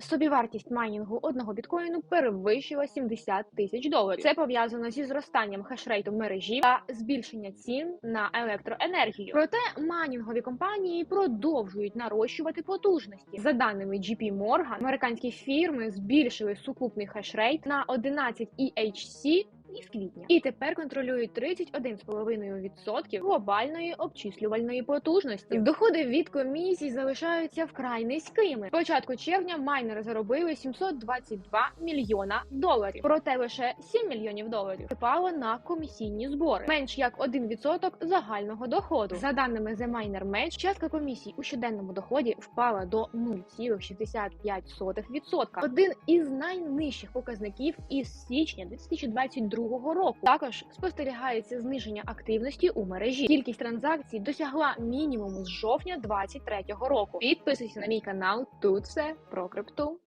Собівартість майнінгу одного біткоїну перевищила 70 тисяч доларів. Це пов'язано зі зростанням хешрейту мережі та збільшення цін на електроенергію. Проте майнінгові компанії продовжують нарощувати потужності. За даними JP Morgan, американські фірми збільшили сукупний хешрейт на 11 EHC із квітня і тепер контролюють 31,5% глобальної обчислювальної потужності. Доходи від комісій залишаються вкрай низькими. З Початку червня майнери заробили 722 мільйона доларів, проте лише 7 мільйонів доларів припало на комісійні збори, менш як 1% загального доходу. За даними The Miner Match, частка комісій у щоденному доході впала до 0,65%. Один із найнижчих показників із січня 2022 року. Також спостерігається зниження активності у мережі. Кількість транзакцій досягла мінімуму з жовтня 2023 року. Підписуйся на мій канал. Тут все про крипту.